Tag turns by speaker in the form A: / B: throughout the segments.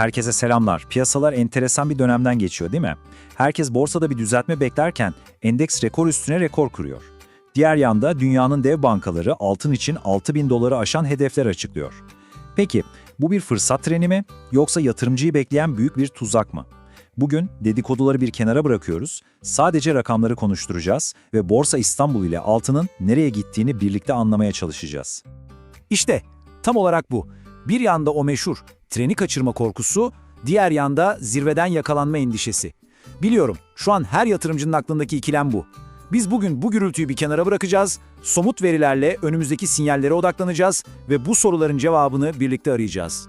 A: Herkese selamlar. Piyasalar enteresan bir dönemden geçiyor değil mi? Herkes borsada bir düzeltme beklerken endeks rekor üstüne rekor kuruyor. Diğer yanda dünyanın dev bankaları altın için 6000 doları aşan hedefler açıklıyor. Peki bu bir fırsat treni mi yoksa yatırımcıyı bekleyen büyük bir tuzak mı? Bugün dedikoduları bir kenara bırakıyoruz, sadece rakamları konuşturacağız ve Borsa İstanbul ile altının nereye gittiğini birlikte anlamaya çalışacağız.
B: İşte tam olarak bu. Bir yanda o meşhur treni kaçırma korkusu, diğer yanda zirveden yakalanma endişesi. Biliyorum şu an her yatırımcının aklındaki ikilem bu. Biz bugün bu gürültüyü bir kenara bırakacağız, somut verilerle önümüzdeki sinyallere odaklanacağız ve bu soruların cevabını birlikte arayacağız.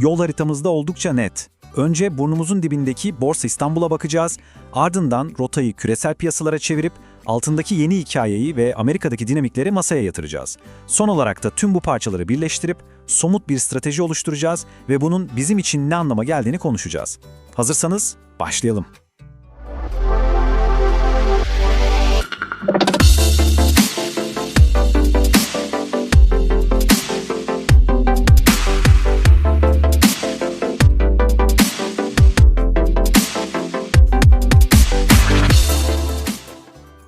A: Yol haritamızda oldukça net. Önce burnumuzun dibindeki Borsa İstanbul'a bakacağız, ardından rotayı küresel piyasalara çevirip altındaki yeni hikayeyi ve Amerika'daki dinamikleri masaya yatıracağız. Son olarak da tüm bu parçaları birleştirip somut bir strateji oluşturacağız ve bunun bizim için ne anlama geldiğini konuşacağız. Hazırsanız başlayalım.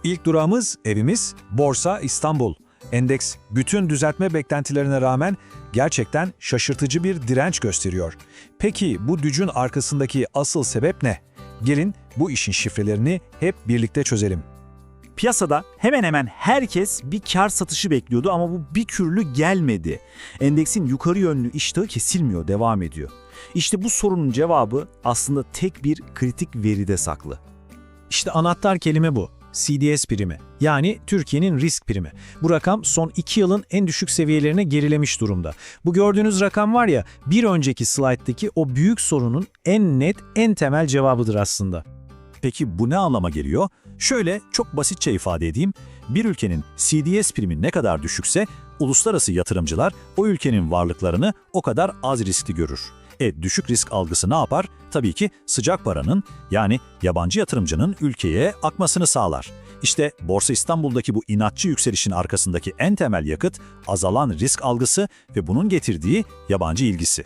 C: İlk durağımız evimiz Borsa İstanbul. Endeks bütün düzeltme beklentilerine rağmen gerçekten şaşırtıcı bir direnç gösteriyor. Peki bu dücün arkasındaki asıl sebep ne? Gelin bu işin şifrelerini hep birlikte çözelim.
D: Piyasada hemen hemen herkes bir kar satışı bekliyordu ama bu bir türlü gelmedi. Endeksin yukarı yönlü iştahı kesilmiyor, devam ediyor. İşte bu sorunun cevabı aslında tek bir kritik veride saklı.
C: İşte anahtar kelime bu. CDS primi yani Türkiye'nin risk primi. Bu rakam son 2 yılın en düşük seviyelerine gerilemiş durumda. Bu gördüğünüz rakam var ya bir önceki slayttaki o büyük sorunun en net, en temel cevabıdır aslında.
E: Peki bu ne anlama geliyor? Şöyle çok basitçe ifade edeyim. Bir ülkenin CDS primi ne kadar düşükse uluslararası yatırımcılar o ülkenin varlıklarını o kadar az riskli görür. E düşük risk algısı ne yapar? Tabii ki sıcak paranın yani yabancı yatırımcının ülkeye akmasını sağlar. İşte Borsa İstanbul'daki bu inatçı yükselişin arkasındaki en temel yakıt azalan risk algısı ve bunun getirdiği yabancı ilgisi.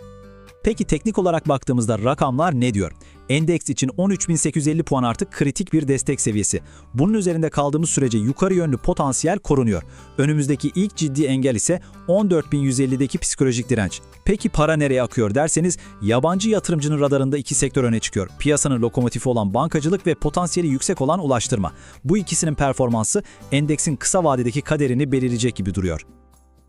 F: Peki teknik olarak baktığımızda rakamlar ne diyor? Endeks için 13.850 puan artık kritik bir destek seviyesi. Bunun üzerinde kaldığımız sürece yukarı yönlü potansiyel korunuyor. Önümüzdeki ilk ciddi engel ise 14.150'deki psikolojik direnç. Peki para nereye akıyor derseniz yabancı yatırımcının radarında iki sektör öne çıkıyor. Piyasanın lokomotifi olan bankacılık ve potansiyeli yüksek olan ulaştırma. Bu ikisinin performansı endeksin kısa vadedeki kaderini belirleyecek gibi duruyor.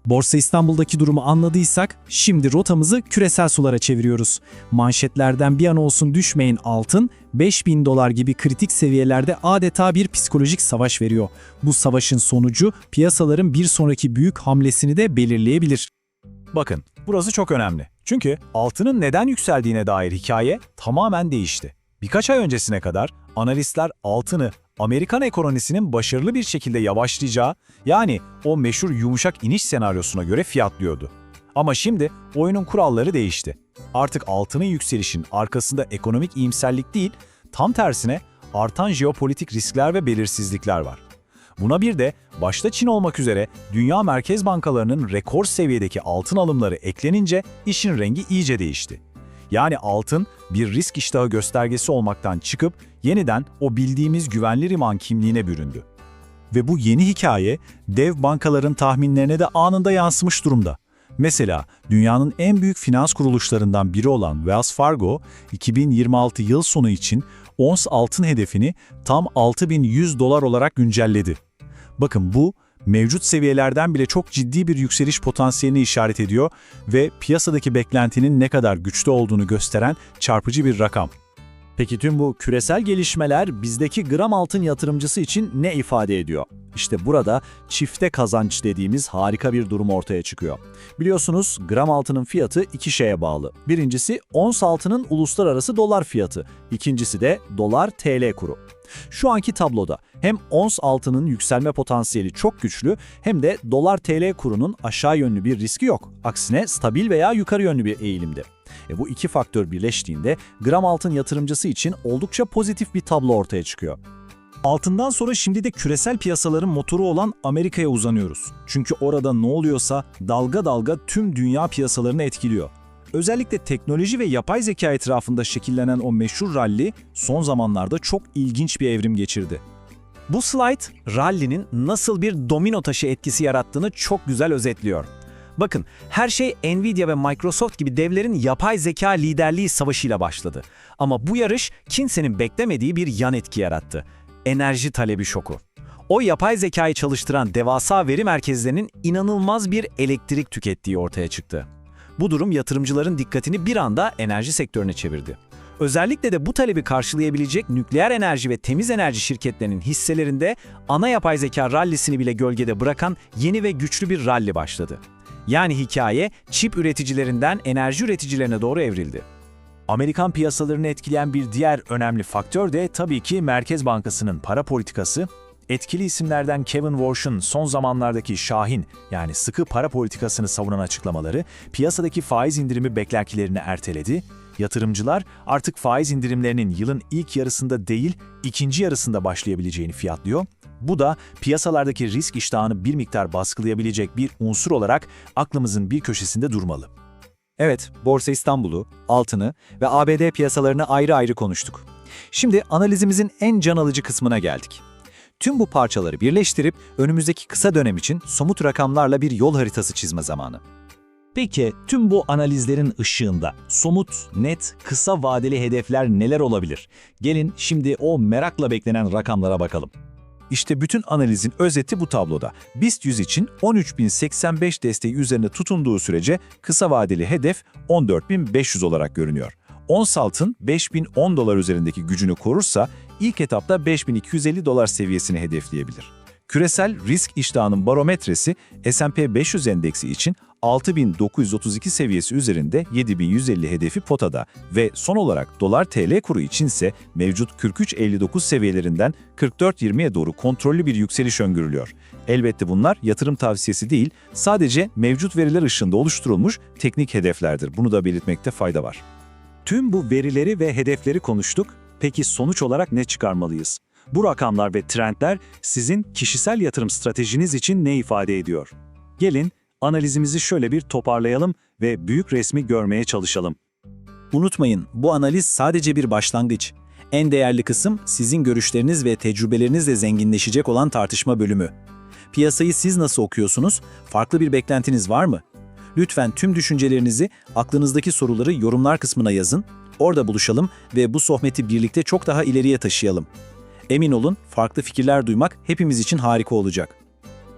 C: Borsa İstanbul'daki durumu anladıysak şimdi rotamızı küresel sulara çeviriyoruz. Manşetlerden bir an olsun düşmeyin altın 5000 dolar gibi kritik seviyelerde adeta bir psikolojik savaş veriyor. Bu savaşın sonucu piyasaların bir sonraki büyük hamlesini de belirleyebilir.
E: Bakın, burası çok önemli. Çünkü altının neden yükseldiğine dair hikaye tamamen değişti. Birkaç ay öncesine kadar analistler altını Amerikan ekonomisinin başarılı bir şekilde yavaşlayacağı, yani o meşhur yumuşak iniş senaryosuna göre fiyatlıyordu. Ama şimdi oyunun kuralları değişti. Artık altının yükselişin arkasında ekonomik iyimserlik değil, tam tersine artan jeopolitik riskler ve belirsizlikler var. Buna bir de başta Çin olmak üzere dünya merkez bankalarının rekor seviyedeki altın alımları eklenince işin rengi iyice değişti. Yani altın bir risk iştahı göstergesi olmaktan çıkıp yeniden o bildiğimiz güvenli liman kimliğine büründü. Ve bu yeni hikaye dev bankaların tahminlerine de anında yansımış durumda. Mesela dünyanın en büyük finans kuruluşlarından biri olan Wells Fargo, 2026 yıl sonu için ons altın hedefini tam 6100 dolar olarak güncelledi. Bakın bu mevcut seviyelerden bile çok ciddi bir yükseliş potansiyelini işaret ediyor ve piyasadaki beklentinin ne kadar güçlü olduğunu gösteren çarpıcı bir rakam.
D: Peki tüm bu küresel gelişmeler bizdeki gram altın yatırımcısı için ne ifade ediyor? İşte burada çifte kazanç dediğimiz harika bir durum ortaya çıkıyor. Biliyorsunuz gram altının fiyatı iki şeye bağlı. Birincisi ons altının uluslararası dolar fiyatı, ikincisi de dolar TL kuru. Şu anki tabloda hem ons altının yükselme potansiyeli çok güçlü hem de dolar TL kurunun aşağı yönlü bir riski yok. Aksine stabil veya yukarı yönlü bir eğilimde. E bu iki faktör birleştiğinde gram altın yatırımcısı için oldukça pozitif bir tablo ortaya çıkıyor.
E: Altından sonra şimdi de küresel piyasaların motoru olan Amerika'ya uzanıyoruz. Çünkü orada ne oluyorsa dalga dalga tüm dünya piyasalarını etkiliyor.
A: Özellikle teknoloji ve yapay zeka etrafında şekillenen o meşhur rally son zamanlarda çok ilginç bir evrim geçirdi.
B: Bu slide rally'nin nasıl bir domino taşı etkisi yarattığını çok güzel özetliyor. Bakın her şey Nvidia ve Microsoft gibi devlerin yapay zeka liderliği savaşıyla başladı. Ama bu yarış kimsenin beklemediği bir yan etki yarattı. Enerji talebi şoku. O yapay zekayı çalıştıran devasa veri merkezlerinin inanılmaz bir elektrik tükettiği ortaya çıktı. Bu durum yatırımcıların dikkatini bir anda enerji sektörüne çevirdi. Özellikle de bu talebi karşılayabilecek nükleer enerji ve temiz enerji şirketlerinin hisselerinde ana yapay zeka rallisini bile gölgede bırakan yeni ve güçlü bir ralli başladı. Yani hikaye çip üreticilerinden enerji üreticilerine doğru evrildi.
E: Amerikan piyasalarını etkileyen bir diğer önemli faktör de tabii ki Merkez Bankası'nın para politikası. Etkili isimlerden Kevin Warsh'un son zamanlardaki şahin yani sıkı para politikasını savunan açıklamaları piyasadaki faiz indirimi beklentilerini erteledi. Yatırımcılar artık faiz indirimlerinin yılın ilk yarısında değil, ikinci yarısında başlayabileceğini fiyatlıyor. Bu da piyasalardaki risk iştahını bir miktar baskılayabilecek bir unsur olarak aklımızın bir köşesinde durmalı.
A: Evet, Borsa İstanbul'u, altını ve ABD piyasalarını ayrı ayrı konuştuk. Şimdi analizimizin en can alıcı kısmına geldik. Tüm bu parçaları birleştirip önümüzdeki kısa dönem için somut rakamlarla bir yol haritası çizme zamanı.
F: Peki tüm bu analizlerin ışığında somut, net, kısa vadeli hedefler neler olabilir? Gelin şimdi o merakla beklenen rakamlara bakalım.
A: İşte bütün analizin özeti bu tabloda. BIST 100 için 13.085 desteği üzerinde tutunduğu sürece kısa vadeli hedef 14.500 olarak görünüyor. Ons altın 5010 dolar üzerindeki gücünü korursa ilk etapta 5250 dolar seviyesini hedefleyebilir. Küresel risk iştahının barometresi S&P 500 endeksi için 6932 seviyesi üzerinde 7150 hedefi potada ve son olarak dolar TL kuru içinse mevcut 43.59 seviyelerinden 44.20'ye doğru kontrollü bir yükseliş öngörülüyor. Elbette bunlar yatırım tavsiyesi değil, sadece mevcut veriler ışığında oluşturulmuş teknik hedeflerdir. Bunu da belirtmekte fayda var.
D: Tüm bu verileri ve hedefleri konuştuk. Peki sonuç olarak ne çıkarmalıyız? Bu rakamlar ve trendler sizin kişisel yatırım stratejiniz için ne ifade ediyor? Gelin analizimizi şöyle bir toparlayalım ve büyük resmi görmeye çalışalım.
F: Unutmayın, bu analiz sadece bir başlangıç. En değerli kısım sizin görüşleriniz ve tecrübelerinizle zenginleşecek olan tartışma bölümü. Piyasayı siz nasıl okuyorsunuz? Farklı bir beklentiniz var mı? Lütfen tüm düşüncelerinizi, aklınızdaki soruları yorumlar kısmına yazın. Orada buluşalım ve bu sohbeti birlikte çok daha ileriye taşıyalım. Emin olun, farklı fikirler duymak hepimiz için harika olacak.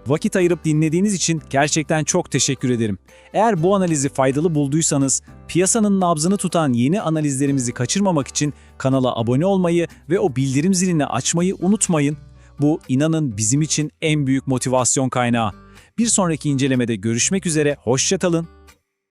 C: Vakit ayırıp dinlediğiniz için gerçekten çok teşekkür ederim. Eğer bu analizi faydalı bulduysanız, piyasanın nabzını tutan yeni analizlerimizi kaçırmamak için kanala abone olmayı ve o bildirim zilini açmayı unutmayın. Bu inanın bizim için en büyük motivasyon kaynağı. Bir sonraki incelemede görüşmek üzere, hoşçakalın.